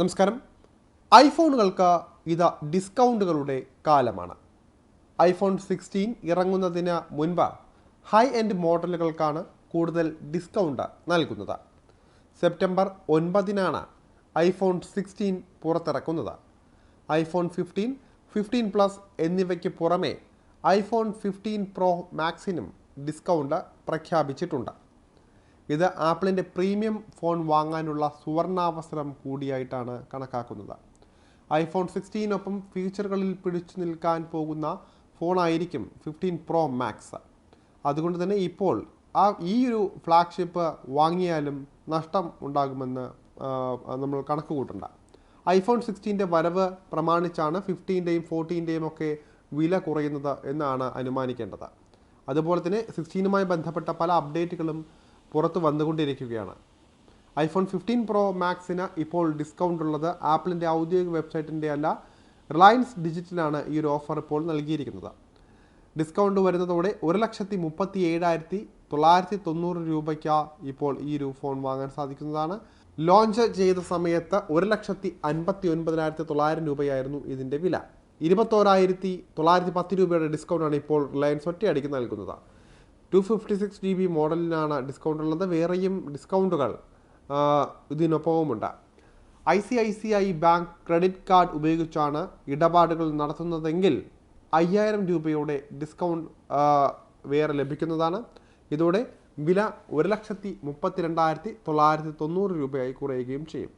നമസ്കാരം. ഐഫോണുകൾക്ക് ഇത് ഡിസ്കൗണ്ടുകളുടെ കാലമാണ്. ഐഫോൺ സിക്സ്റ്റീൻ ഇറങ്ങുന്നതിന് മുൻപ് ഹൈ എൻഡ് മോഡലുകൾക്കാണ് കൂടുതൽ ഡിസ്കൗണ്ട് നൽകുന്നത്. സെപ്റ്റംബർ ഒൻപതിനാണ് ഐഫോൺ സിക്സ്റ്റീൻ പുറത്തിറക്കുന്നത്. ഐഫോൺ ഫിഫ്റ്റീൻ ഫിഫ്റ്റീൻ പ്ലസ് എന്നിവയ്ക്ക് പുറമെ ഐഫോൺ ഫിഫ്റ്റീൻ പ്രോ മാക്സിനും ഡിസ്കൗണ്ട് പ്രഖ്യാപിച്ചിട്ടുണ്ട്. ഇത് ആപ്പിളിന്റെ പ്രീമിയം ഫോൺ വാങ്ങാനുള്ള സുവർണാവസരം കൂടിയായിട്ടാണ് കണക്കാക്കുന്നത്. ഐഫോൺ സിക്സ്റ്റീനൊപ്പം ഫീച്ചറുകളിൽ പിടിച്ചു നിൽക്കാൻ പോകുന്ന ഫോണായിരിക്കും ഫിഫ്റ്റീൻ പ്രോ മാക്സ്. അതുകൊണ്ട് തന്നെ ഇപ്പോൾ ആ ഈ ഒരു ഫ്ലാഗ്ഷിപ്പ് വാങ്ങിയാലും നഷ്ടം ഉണ്ടാകുമെന്ന് നമ്മൾ കണക്ക് കൂട്ടണ്ട. ഐഫോൺ സിക്സ്റ്റീന്റെ വരവ് പ്രമാണിച്ചാണ് ഫിഫ്റ്റീന്റെയും ഫോർട്ടീന്റെയും ഒക്കെ വില കുറയുന്നത് എന്നാണ് അനുമാനിക്കേണ്ടത്. അതുപോലെ തന്നെ സിക്സ്റ്റീനുമായി ബന്ധപ്പെട്ട പല അപ്ഡേറ്റുകളും പുറത്ത് വന്നുകൊണ്ടിരിക്കുകയാണ്. ഐഫോൺ ഫിഫ്റ്റീൻ പ്രോ മാക്സിന് ഇപ്പോൾ ഡിസ്കൗണ്ട് ഉള്ളത് ആപ്പിളിന്റെ ഔദ്യോഗിക വെബ്സൈറ്റിന്റെ അല്ല റിലയൻസ് ഡിജിറ്റലാണ് ഈ ഒരു ഓഫർ ഇപ്പോൾ നൽകിയിരിക്കുന്നത്. ഡിസ്കൗണ്ട് വരുന്നതോടെ ഒരു ലക്ഷത്തി മുപ്പത്തി ഏഴായിരത്തി തൊള്ളായിരത്തി തൊണ്ണൂറ് രൂപയ്ക്ക് ഇപ്പോൾ ഈ ഒരു ഫോൺ വാങ്ങാൻ സാധിക്കുന്നതാണ്. ലോഞ്ച് ചെയ്ത സമയത്ത് ഒരു ലക്ഷത്തി അൻപത്തി ഒൻപതിനായിരത്തി തൊള്ളായിരം രൂപയായിരുന്നു ഇതിന്റെ വില. ഇരുപത്തോരായിരത്തി തൊള്ളായിരത്തി പത്ത് രൂപയുടെ ഡിസ്കൗണ്ടാണ് ഇപ്പോൾ റിലയൻസ് ഒറ്റയടിക്ക് നൽകുന്നത്. Two fifty six G B മോഡലിനാണ് discount ഉള്ളത്. വേറെയും ഡിസ്കൗണ്ടുകൾ ഇതിനൊപ്പവുമുണ്ട്. I C I C I bank credit card ഉപയോഗിച്ചാണ് ഇടപാടുകൾ നടത്തുന്നതെങ്കിൽ അയ്യായിരം രൂപയുടെ ഡിസ്കൗണ്ട് വേറെ ലഭിക്കുന്നതാണ്. ഇതോടെ വില ഒരു ലക്ഷത്തി മുപ്പത്തി രണ്ടായിരത്തി തൊള്ളായിരത്തി തൊണ്ണൂറ് രൂപയായി കുറയുകയും ചെയ്യും.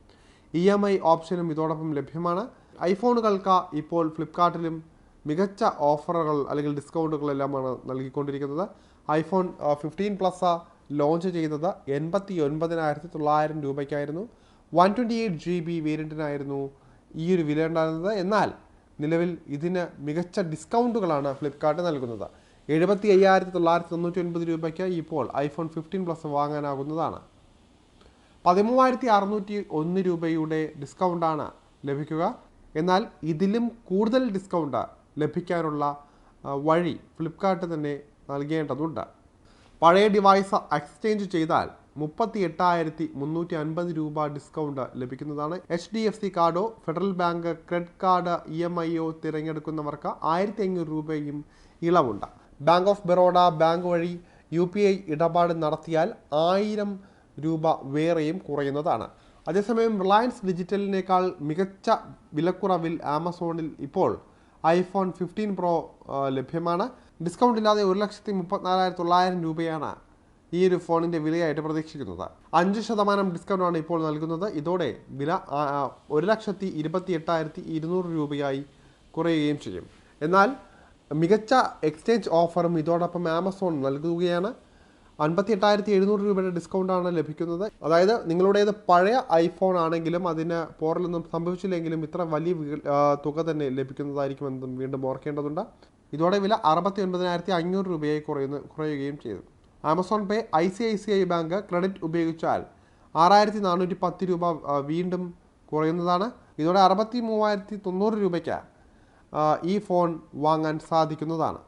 ഇ എം ഐ ഓപ്ഷനും ഇതോടൊപ്പം ലഭ്യമാണ്. ഐഫോണുകൾക്ക് ഇപ്പോൾ ഫ്ലിപ്കാർട്ടിലും മികച്ച ഓഫറുകൾ അല്ലെങ്കിൽ ഡിസ്കൗണ്ടുകളെല്ലാമാണ് നൽകിക്കൊണ്ടിരിക്കുന്നത്. ഐഫോൺ ഫിഫ്റ്റീൻ പ്ലസ് ലോഞ്ച് ചെയ്തത് എൺപത്തി ഒൻപതിനായിരത്തി തൊള്ളായിരം രൂപയ്ക്കായിരുന്നു. One twenty eight G B വേരിയന്റിനായിരുന്നു ഈ ഒരു വില ഉണ്ടായിരുന്നത്. എന്നാൽ നിലവിൽ ഇതിന് മികച്ച ഡിസ്കൗണ്ടുകളാണ് ഫ്ലിപ്കാർട്ട് നൽകുന്നത്. എഴുപത്തി അയ്യായിരത്തി തൊള്ളായിരത്തി തൊണ്ണൂറ്റി ഒൻപത് രൂപയ്ക്ക് ഇപ്പോൾ ഐഫോൺ ഫിഫ്റ്റീൻ പ്ലസ് വാങ്ങാനാകുന്നതാണ്. പതിമൂവായിരത്തി അറുന്നൂറ്റി ഒന്ന് രൂപയുടെ ഡിസ്കൗണ്ടാണ് ലഭിക്കുക. എന്നാൽ ഇതിലും കൂടുതൽ ഡിസ്കൗണ്ട് ലഭിക്കാനുള്ള വഴി ഫ്ലിപ്കാർട്ട് തന്നെ നൽകേണ്ടതുണ്ട്. പഴയ ഡിവൈസ് എക്സ്ചേഞ്ച് ചെയ്താൽ മുപ്പത്തി എട്ടായിരത്തി മുന്നൂറ്റി അൻപത് രൂപ ഡിസ്കൗണ്ട് ലഭിക്കുന്നതാണ്. എച്ച് ഡി എഫ് സി കാർഡോ federal bank credit card E M ഐയോ തിരഞ്ഞെടുക്കുന്നവർക്ക് ആയിരത്തി അഞ്ഞൂറ് രൂപയും ഇളവുണ്ട്. ബാങ്ക് ഓഫ് ബറോഡ ബാങ്ക് വഴി യു പി ഐ ഇടപാട് നടത്തിയാൽ ആയിരം രൂപ വേറെയും കുറയുന്നതാണ്. അതേസമയം റിലയൻസ് ഡിജിറ്റലിനേക്കാൾ മികച്ച വിലക്കുറവിൽ ആമസോണിൽ ഇപ്പോൾ ഐഫോൺ ഫിഫ്റ്റീൻ പ്രോ ലഭ്യമാണ്. ഡിസ്കൗണ്ട് ഇല്ലാതെ ഒരു ലക്ഷത്തി മുപ്പത്തിനാലായിരത്തി തൊള്ളായിരം രൂപയാണ് ഈ ഒരു ഫോണിന്റെ വിലയായിട്ട് പ്രതീക്ഷിക്കുന്നത്. അഞ്ച് ശതമാനം ഡിസ്കൗണ്ടാണ് ഇപ്പോൾ നൽകുന്നത്. ഇതോടെ വില ഒരു ലക്ഷത്തി ഇരുപത്തി എട്ടായിരത്തി ഇരുന്നൂറ് രൂപയായി കുറയുകയും ചെയ്യും. എന്നാൽ മികച്ച എക്സ്ചേഞ്ച് ഓഫറും ഇതോടൊപ്പം ആമസോൺ നൽകുകയാണ്. അൻപത്തി എട്ടായിരത്തി എഴുന്നൂറ് രൂപയുടെ ഡിസ്കൗണ്ടാണ് ലഭിക്കുന്നത്. അതായത് നിങ്ങളുടേത് പഴയ ഐഫോൺ ആണെങ്കിലും അതിന് പോറലൊന്നും സംഭവിച്ചില്ലെങ്കിലും ഇത്ര വലിയ തുക തന്നെ ലഭിക്കുന്നതായിരിക്കും എന്നും വീണ്ടും ഓർക്കേണ്ടതുണ്ട്. ഇതോടെ വില അറുപത്തി ഒൻപതിനായിരത്തി അഞ്ഞൂറ് രൂപയായി കുറയുന്നു കുറയുകയും ചെയ്തു. Amazon pay I C I C I bank credit ഉപയോഗിച്ചാൽ ആറായിരത്തി നാനൂറ്റി പത്ത് രൂപ വീണ്ടും കുറയുന്നതാണ്. ഇതോടെ അറുപത്തി മൂവായിരത്തി തൊണ്ണൂറ് രൂപയ്ക്ക് ഈ ഫോൺ വാങ്ങാൻ സാധിക്കുന്നതാണ്.